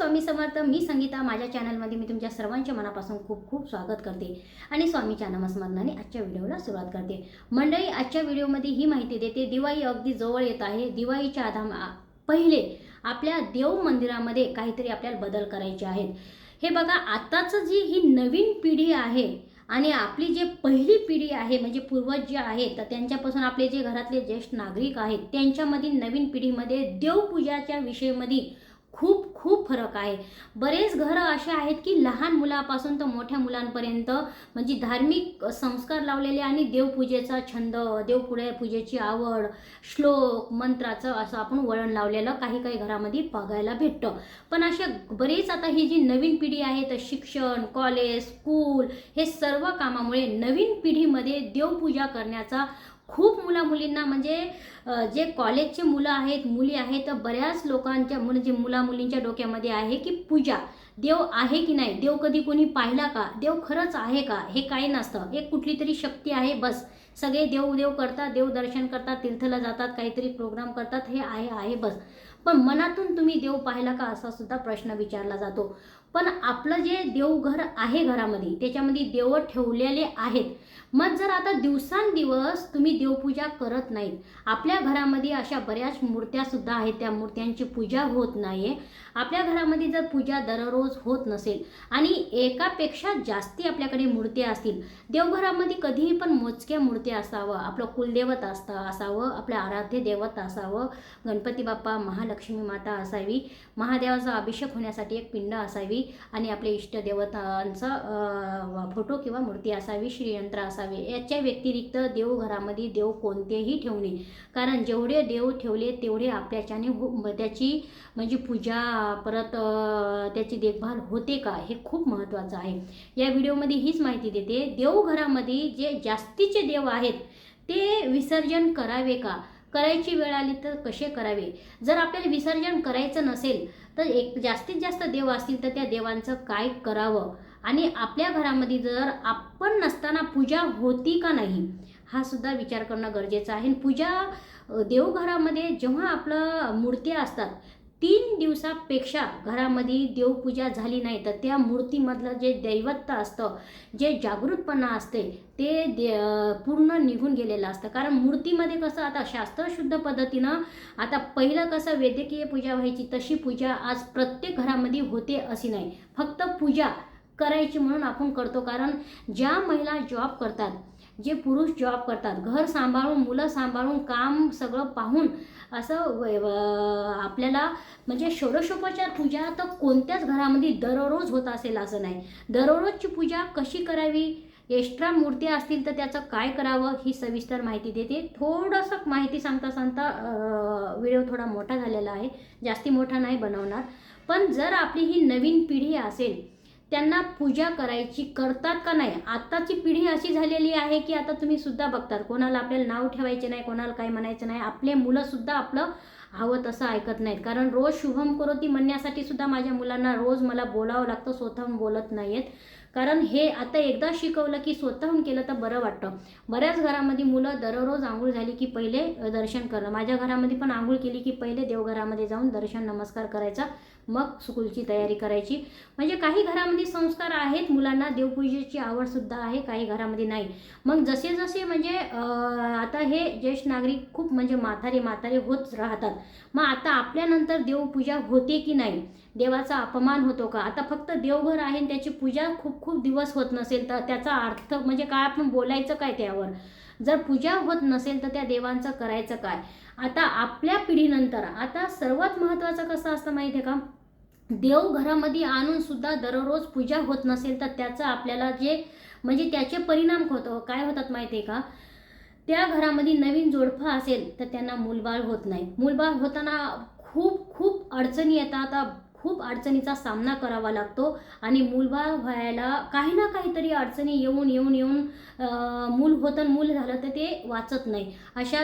स्वामी समर्थ मी संगीता माझ्या चॅनलमध्ये मी तुमच्या सर्वांच्या मनापासून खूप खूप स्वागत करते. आणि स्वामीच्या नामस्मरणाने आजच्या व्हिडिओला सुरुवात करते. मंडळी आजच्या व्हिडिओमध्ये ही माहिती देते दिवाळी अगदी जवळ येत आहे. दिवाळीच्या आधा पहिले आपल्या देव मंदिरामध्ये काहीतरी आपल्याला बदल करायचे आहेत. हे बघा आताचं जी ही नवीन पिढी आहे आणि आपली जे पहिली पिढी आहे म्हणजे पूर्वज जे आहेत तर त्यांच्यापासून आपले जे घरातले ज्येष्ठ नागरिक आहेत त्यांच्यामधील नवीन पिढीमध्ये देवपूजाच्या विषयामध्ये खूप खूप फरक आहे. बरेच घरं असे आहेत की लहान मुलापासून तर मोठ्या मुलांपर्यंत म्हणजे धार्मिक संस्कार लावलेले आणि देवपूजेचा छंद देवपुढे पूजेची आवड श्लोक मंत्राचं असं आपण वळण लावलेलं काही काही घरामध्ये बघायला भेटतं. पण अशा बरेच आता ही जी नवीन पिढी आहे तर शिक्षण कॉलेज स्कूल हे सर्व कामामुळे नवीन पिढीमध्ये देवपूजा करण्याचा खूप मुला मुलींना म्हणजे जे कॉलेजचे मुलं आहेत मुली आहेत तर बऱ्याच लोकांच्या म्हणजे मुला मुलींच्या डोक्यामध्ये आहे की पूजा देव आहे की नाही? देव कधी कोणी पाहिला का? देव खरंच आहे का? हे काय नसतं. एक कुठली तरी शक्ती आहे बस. सगळे देव देव करतात देव दर्शन करतात तीर्थला जातात काहीतरी प्रोग्राम करतात हे आहे आहे बस. पण मनातून तुम्ही देव पाहिला का असा सुद्धा प्रश्न विचारला जातो. पण आपलं जे देवघर आहे घरामध्ये त्याच्यामध्ये देव ठेवलेले आहेत. मग जर आता दिवसांदिवस तुम्ही देवपूजा करत नाहीत आपल्या घरामध्ये अशा बऱ्याच मूर्त्यासुद्धा आहेत त्या मूर्त्यांची पूजा होत नाही आहे आपल्या घरामध्ये जर पूजा दररोज होत नसेल आणि एकापेक्षा जास्ती आपल्याकडे मूर्त्या असतील देवघरामध्ये कधीही पण मोजक्या मूर्त्या असावं आपलं कुलदेवत असतं असावं आपलं आराध्य देवत असावं गणपती बाप्पा महालक्ष्मी माता असावी महादेवाचा अभिषेक होण्यासाठी एक पिंड असावी आणि आपले इष्टदेवतांचा फोटो किंवा मूर्ती असावी श्रीयंत्र असावे. याच्या व्यतिरिक्त देवघरामध्ये देव कोणतेही ठेवणे कारण जेवढे देव ठेवले तेवढे आपल्याच्याने हो त्याची म्हणजे पूजा परत त्याची देखभाल होते का हे खूप महत्त्वाचं आहे. या व्हिडिओमध्ये हीच माहिती देते. देवघरामध्ये जे जास्तीचे देव आहेत ते विसर्जन करावे का? करायची वेळ आली तर कसे करावे? जर आपल्याला विसर्जन करायचं नसेल तर एक जास्तीत जास्त देव असतील तर त्या देवांचं काय करावं? आणि आपल्या घरामध्ये जर आपण नसताना पूजा होती का नाही हा सुद्धा विचार करणं गरजेचं आहे. आणि पूजा देवघरामध्ये जेव्हा आपलं मूर्त्या असतात तीन दिवसापेक्षा घरामध्ये देवपूजा झाली नाही तर त्या मूर्तीमधलं जे दैवत्व असतं जे जागृतपणा असते ते दे पूर्ण निघून गेलेलं असतं. कारण मूर्तीमध्ये कसं आता शास्त्रशुद्ध पद्धतीनं आता पहिलं कसं वैद्यकीय पूजा व्हायची तशी पूजा आज प्रत्येक घरामध्ये होते अशी नाही. फक्त पूजा करायची म्हणून आपण करतो. कारण ज्या महिला जॉब करतात जे पुरुष जॉब करतात घर सांभाळून मुलं सांभाळून काम सगळं पाहून असं व- आपल्याला म्हणजे षोडशोपचार पूजा तर कोणत्याच घरामध्ये दररोज होत असेल असं नाही. दररोजची पूजा कशी करावी? एक्स्ट्रा मूर्त्या असतील तर त्याचं काय करावं? ही सविस्तर माहिती देते. थोडंसं माहिती सांगता सांगता व्हिडिओ थोडा मोठा झालेला आहे. जास्ती मोठा नाही बनवणार. पण जर आपली ही नवीन पिढी असेल त्यांना पूजा करायची करतात का नाही? आत्ताची पिढी अशी झालेली आहे की आता तुम्ही सुद्धा बघतात. कोणाला आपल्याला नाव ठेवायचे नाही कोणाला काय म्हणायचं नाही. आपले मुलं सुद्धा आपलं हवं तसं ऐकत नाहीत. कारण रोज शुभम करोती म्हणण्यासाठी सुद्धा माझ्या मुलांना रोज मला बोलावं लागतं स्वतःहून बोलत नाहीत कारण हे आता एकदा शिकवलं की स्वतःहून केलं तर बरं वाटतं. बऱ्याच घरामध्ये मुलं दररोज आंघोळ झाली की पहिले दर्शन करणं. माझ्या घरामध्ये पण आंघोळ केली की पहिले देवघरामध्ये जाऊन दर्शन नमस्कार करायचा. मग स्कूलची तयारी करायची. म्हणजे काही घरामध्ये संस्कार आहेत मुलांना देवपूजेची आवडसुद्धा आहे काही घरामध्ये नाही. मग जसे जसे म्हणजे आता हे ज्येष्ठ नागरिक खूप म्हणजे म्हातारे म्हातारे होत राहतात. मग आता आपल्यानंतर देवपूजा होते की नाही? देवाचा अपमान होतो का? आता फक्त देवघर आहे आणि त्याची पूजा खूप खूप दिवस होत नसेल तर त्याचा अर्थ म्हणजे काय? आपण बोलायचं काय त्यावर? जर पूजा होत नसेल तर त्या देवांचं करायचं काय? आता आपल्या पिढीनंतर आता सर्वात महत्त्वाचं कसं असतं माहिती आहे का देवघरामध्ये आणून सुद्धा दररोज पूजा होत नसेल तर त्याचं आपल्याला जे म्हणजे त्याचे परिणाम होतो काय होतात माहिती आहे का? त्या घरामध्ये नवीन जोडफा असेल तर त्यांना मूलबाळ होत नाही. मूलबाळ होताना खूप खूप अडचणी येतात. आता खूप अडचणीचा सामना करावा लागतो. आणि मूलबाळ व्हायला काही ना काहीतरी अडचणी येऊन येऊन येऊन मूल होतं मूल झालं तर ते वाचत नाही. अशा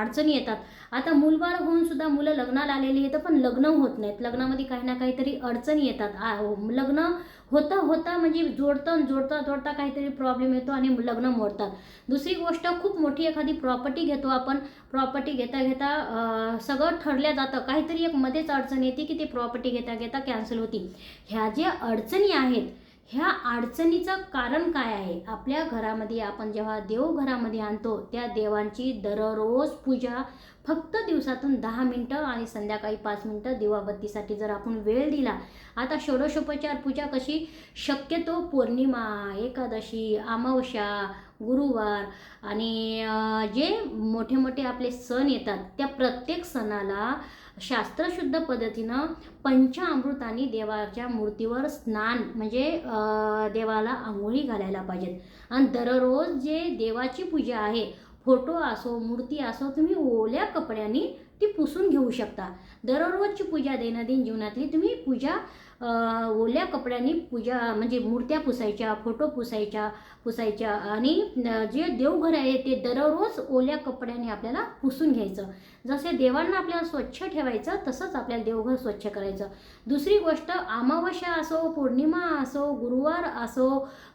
अडचणी येतात. आता मूलबाळ होऊन सुद्धा मुलं लग्नाला आलेली आहेत पण लग्न होत नाहीत. लग्नामध्ये काही ना काहीतरी अडचणी येतात. आ- लग्न होता होता म्हणजे जोडता जोडता जोडता काहीतरी प्रॉब्लेम येतो आणि लग्न मोडतात. दुसरी गोष्ट खूप मोठी एखादी प्रॉपर्टी घेतो आपण. प्रॉपर्टी घेता घेता सगळं ठरल्या जातं. काहीतरी एक मध्येच अडचण येते की ते प्रॉपर्टी घेता घेता कॅन्सल होती. ह्या ज्या अडचणी आहेत ह्या अडचणीचं कारण काय आहे? आपल्या घरामध्ये आपण जेव्हा देव घरामध्ये आणतो त्या देवांची दररोज पूजा फक्त दिवसातून दहा मिनटं आणि संध्याकाळी पाच मिनटं दिवाबत्तीसाठी जर आपण वेळ दिला आता षोडशोपचार पूजा कशी? शक्यतो पौर्णिमा एकादशी अमावस्या गुरुवार आणि जे मोठे मोठे आपले सण येतात त्या प्रत्येक सणाला शास्त्रशुद्ध पद्धतीनं पंचामृताने देवाच्या मूर्तीवर स्नान म्हणजे देवाला आंघोळी घालायला पाहिजेत. आणि दररोज जे देवाची पूजा आहे फोटो असो मूर्ती असो तुम्ही ओल्या कपड्यांनी ती पुसून घेऊ शकता. दररोजची पूजा दैनंदिन जीवनातली तुम्ही पूजा ओल्या कपड्यांनी पूजा म्हणजे मूर्त्या पुसायच्या फोटो पुसायच्या पुसायच्या आणि जे देवघर आहे ते दररोज ओल्या कपड्याने आपल्याला पुसून घ्यायचं. जसे देवांना आपल्याला स्वच्छ ठेवायचं तसंच आपल्याला देवघर स्वच्छ करायचं. दुसरी गोष्ट अमावस्या असो पौर्णिमा असो गुरुवार असो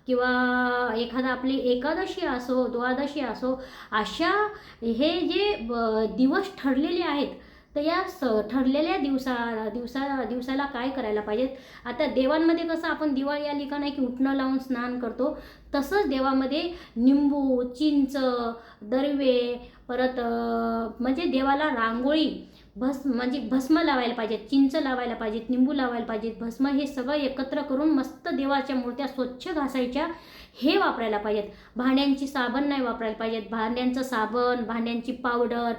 किंवा एखादा आपली एकादशी असो द्वादशी असो अशा हे जे दिवस ठरलेले आहेत तर या स ठरलेल्या दिवसा दिवसा दिवसाला काय करायला पाहिजेत? आता देवांमध्ये कसं आपण दिवाळी आली का नाही की उठणं लावून स्नान करतो तसंच देवामध्ये निंबू चिंच दरवे परत म्हणजे देवाला रांगोळी भस्म म्हणजे भस्म लावायला पाहिजेत चिंच लावायला पाहिजेत निंबू लावायला पाहिजेत भस्म हे सगळं एकत्र करून मस्त देवाच्या मूर्त्या स्वच्छ घासायच्या. हे वापरायला पाहिजेत. भांड्यांची साबण नाही वापरायला पाहिजेत. भांड्यांचं साबण भांड्यांची पावडर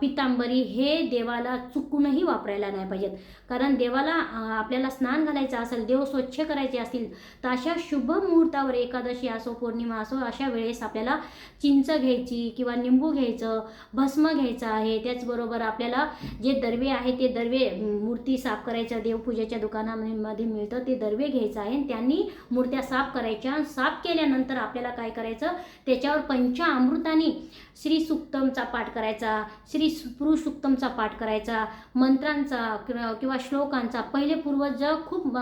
पितांबरी हे देवाला चुकूनही वापरायला नाही पाहिजेत. कारण देवाला आपल्याला स्नान घालायचं असेल देव स्वच्छ करायचे असतील तर अशा शुभ मुहूर्तावर एकादशी असो पौर्णिमा असो अशा वेळेस आपल्याला चिंच घ्यायची किंवा निंबू घ्यायचं भस्म घ्यायचं आहे. त्याचबरोबर आपल्याला जे दरवे आहे ते दरवे मूर्ती साफ करायच्या देवपूजेच्या दुकानामध्ये मिळतं ते दरवे घ्यायचं आहे आणि त्यांनी मूर्त्या साफ करायच्या साफ केल्यानंतर आपल्याला काय करायचं? त्याच्यावर पंचामृताने श्री सुक्तमचा पाठ करायचा श्री सुक्तमचा पाठ करायचा मंत्रांचा किंवा श्लोकांचा. पहिले पूर्वज खूप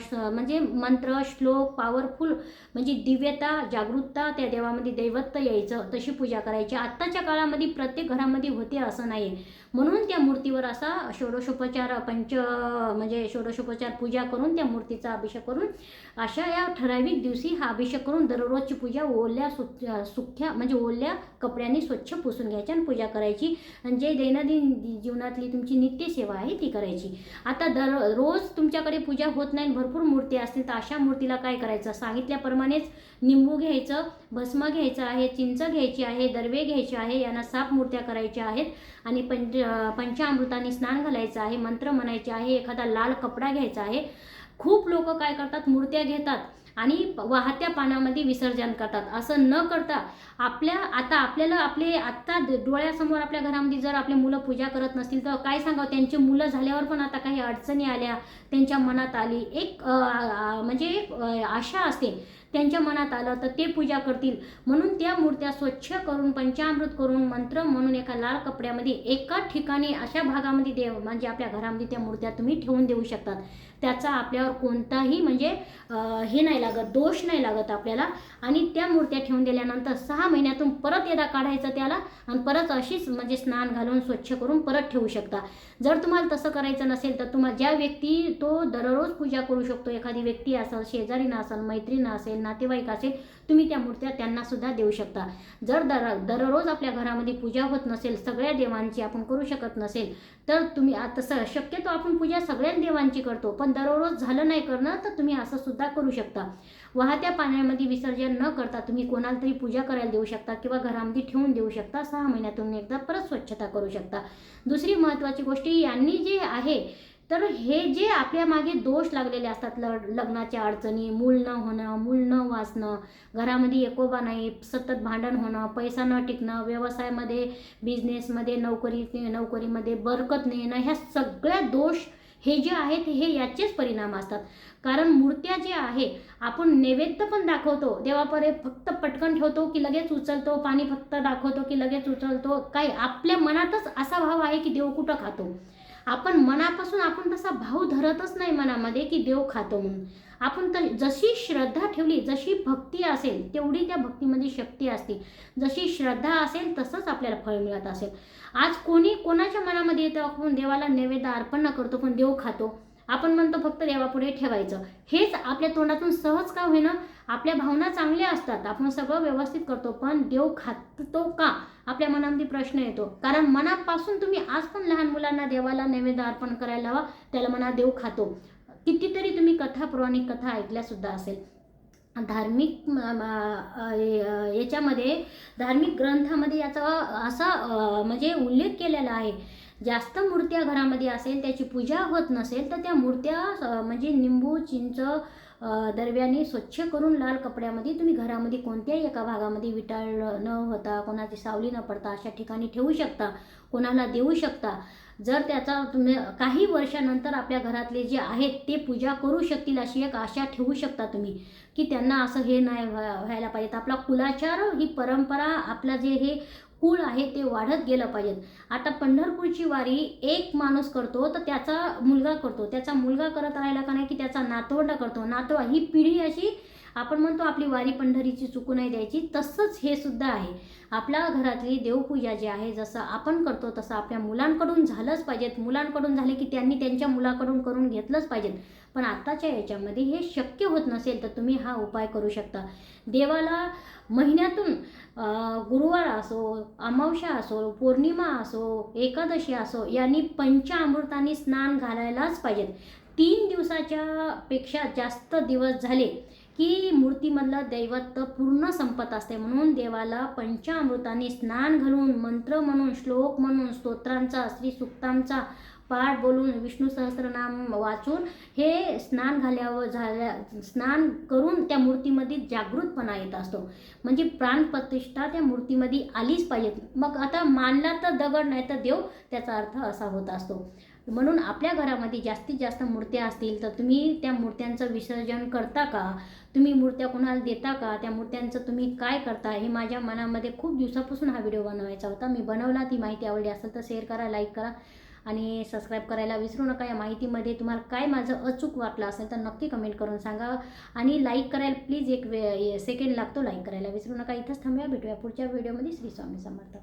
श- म्हणजे मंत्र श्लोक पॉवरफुल म्हणजे दिव्यता जागृतता त्या देवामध्ये दैवत्व यायचं तशी पूजा करायची. आत्ताच्या काळामध्ये प्रत्येक घरामध्ये होते असं नाही म्हणून त्या मूर्तीवर असा षोडशोपचार पंच म्हणजे षोडशोपचार पूजा करून त्या मूर्तीचा अभिषेक करून अशा या ठराविक दिवशी हा अभिषेक करून दररोजची पूजा ओल्या सु सुख्या म्हणजे ओल्या कपड्यांनी स्वच्छ पुसून घ्यायची आणि पूजा करायची. आणि जे दैनंदिन जीवनातली तुमची नित्यसेवा आहे ती करायची. आता दर रोज तुमच्याकडे पूजा होत नाही भरपूर मूर्ती असतील तर अशा मूर्तीला काय करायचं? सांगितल्याप्रमाणेच निंबू घ्यायचं भस्म घ्यायचं आहे चिंच घ्यायची आहे दरवे घ्यायचे आहे यांना साप मूर्त्या करायच्या आहेत. आणि पंच पंचामृताने स्नान घालायचं आहे मंत्र म्हणायचे आहे एखादा लाल कपडा घ्यायचा आहे. खूप लोक काय करतात? मूर्त्या घेतात. आणि वाहत्या पाण्यामध्ये विसर्जन करतात. असं न करता आपल्या आता आपल्याला आपले आत्ता डोळ्यासमोर आपल्या घरामध्ये जर आपले मुलं पूजा करत नसतील तर काय सांगावं? त्यांची मुलं झाल्यावर पण आता काही अडचणी आल्या त्यांच्या मनात आली. एक म्हणजे एक आशा असते. त्यांच्या मनात आलं तर ते पूजा करतील. म्हणून त्या मूर्त्या स्वच्छ करून पंचामृत करून मंत्र म्हणून एका लाल कपड्यामध्ये एका ठिकाणी अशा भागामध्ये देव म्हणजे आपल्या घरामध्ये त्या मूर्त्या तुम्ही ठेवून देऊ शकतात. त्याचा आपल्यावर कोणताही म्हणजे हे नाही लागत दोष नाही लागत आपल्याला. आणि त्या मूर्त्या ठेवून दिल्यानंतर सहा महिन्यातून परत एकदा काढायचं त्याला आणि परत अशीच म्हणजे स्नान घालून स्वच्छ करून परत ठेवू शकता. जर तुम्हाला तसं करायचं नसेल तर तुम्हाला ज्या व्यक्ती तो दररोज पूजा करू शकतो एखादी व्यक्ती असेल शेजारीनं असेल मैत्रीण असेल नातेवाईक असेल तुम्ही त्या मूर्त्या त्यांना सुद्धा देऊ शकता. जर दर दररोज आपल्या घरामध्ये पूजा होत नसेल सगळ्या देवांची आपण करू शकत नसेल तर तुम्ही तसं शक्यतो आपण पूजा सगळ्या देवांची करतो पण दररोज झालं नाही करणं तर तुम्ही असं सुद्धा करू शकता. वाहत्या पाण्यामध्ये विसर्जन न करता तुम्ही कोणाला तरी पूजा करायला देऊ शकता किंवा घरामध्ये ठेवून देऊ शकता. सहा महिन्यातून एकदा परत स्वच्छता करू शकता. दुसरी महत्त्वाची गोष्ट यांनी जे आहे तर हे जे आपल्या मागे दोष लागलेले असतात ल लग्नाच्या अडचणी मूल न होणं मूल न वाचणं घरामध्ये एकोबा नाही सतत भांडण होणं पैसा न टिकणं व्यवसायामध्ये बिझनेसमध्ये नोकरी नोकरीमध्ये बरकत नेणं ह्या सगळ्या दोष हे जे आहेत हे याचेच परिणाम असतात. कारण मूर्त्या जे आहे आपण नैवेद्य पण दाखवतो देवापरे फक्त पटकन ठेवतो की लगेच उचलतो पाणी फक्त दाखवतो की लगेच उचलतो काय आपल्या मनातच असा भाव आहे की देव कुठं खातो. आपण मनापासून आपण तसा भाव धरतच नाही मनामध्ये की देव खातो म्हणून. आपण तर जशी श्रद्धा ठेवली जशी भक्ती असेल तेवढी त्या भक्तीमध्ये शक्ती असते. जशी श्रद्धा असेल तसंच आपल्याला फळ मिळत असेल. आज कोणी कोणाच्या मनामध्ये येतं आपण देवाला नैवेद्य अर्पण करतो पण देव खातो. आपण म्हणतो फक्त देवापुढे ठेवायचं. हेच आपल्या तोंडातून सहज का होईना आपल्या भावना चांगल्या असतात. आपण सगळं व्यवस्थित करतो पण देव खातो का? आपल्या मनामध्ये प्रश्न येतो. कारण मनापासून तुम्ही आज पण लहान मुलांना देवाला नैवेद्य अर्पण करायला हवा त्याला म्हणा देव खातो. कितीतरी तुम्ही कथा पौराणिक कथा ऐकल्यासुद्धा असेल. धार्मिक याच्यामध्ये धार्मिक ग्रंथामध्ये याचा असा म्हणजे उल्लेख केलेला आहे. जास्त मूर्त्या घरामध्ये असेल त्याची पूजा होत नसेल तर त्या मूर्त्या म्हणजे निंबू चिंच दरव्याने स्वच्छ करून लाल कपड्यामध्ये तुम्ही घरामध्ये कोणत्याही एका भागामध्ये विटाळ न होता कोणाची सावली न पडता अशा ठिकाणी ठेवू शकता कोणाला देऊ शकता. जर त्याचा तुम्ही काही वर्षानंतर आपल्या घरातले जे आहेत ते पूजा करू शकतील अशी एक आशा ठेवू शकता तुम्ही. की त्यांना असं हे नाही व्हायला पाहिजेत आपला कुलाचार ही परंपरा आपला जे हे कुळ आहे ते वाढत गेलं पाहिजेत आता पंढरपूरची वारी एक माणूस करतो तर त्याचा मुलगा करतो. त्याचा मुलगा करत राहिला का नाही की त्याचा नातवंड करतो. नातवा ही पिढी अशी आपण म्हणतो आपली वारी पंढरीची चुकू नाही द्यायची तसंच हे सुद्धा आहे. आपल्या घरातली देवपूजा जी आहे जसं आपण करतो तसं आपल्या मुलांकडून झालंच पाहिजेत. मुलांकडून झाले की त्यांनी त्यांच्या मुलाकडून करून घेतलंच पाहिजेत. पण आत्ताच्या याच्यामध्ये हे शक्य होत नसेल तर तुम्ही हा उपाय करू शकता. देवाला महिन्यातून गुरुवार असो अमावस्या असो पौर्णिमा असो एकादशी असो यांनी पंचामृतांनी स्नान घालायलाच पाहिजेत. तीन दिवसाच्या पेक्षा जास्त दिवस झाले की मूर्तीमधलं दैवत्व पूर्ण संपत असते. म्हणून देवाला पंचामृताने स्नान घालून मंत्र म्हणून श्लोक म्हणून स्तोत्रांचा श्रीसुक्तांचा पाठ बोलून विष्णू सहस्रनाम वाचून हे स्नान घाल्यावर झाल्या स्नान करून त्या मूर्तीमध्ये जागृतपणा येत असतो. म्हणजे प्राणप्रतिष्ठा त्या मूर्तीमध्ये आलीच पाहिजे. मग आता मानला तर दगड नाही तर देव त्याचा अर्थ असा होत असतो. म्हणून आपल्या घरामध्ये जास्तीत जास्त मूर्त्या असतील तर तुम्ही त्या मूर्त्यांचं विसर्जन करता का? तुम्ही मूर्त्या कोणाला देता का? त्या मूर्त्यांचं तुम्ही काय करता? हे माझ्या मनामध्ये खूप दिवसापासून हा व्हिडिओ बनवायचा होता. मी बनवला ती माहिती आवडली असेल तर शेअर करा लाईक करा आणि सबस्क्राईब करायला विसरू नका. या माहितीमध्ये तुम्हाला काय माझं अचूक वाटलं असेल तर नक्की कमेंट करून सांगा आणि लाईक करायला प्लीज एक वे सेकंड लागतो. लाईक करायला विसरू नका. इथंच थांबूया. भेटूया पुढच्या व्हिडिओमध्ये श्री स्वामी समर्थ.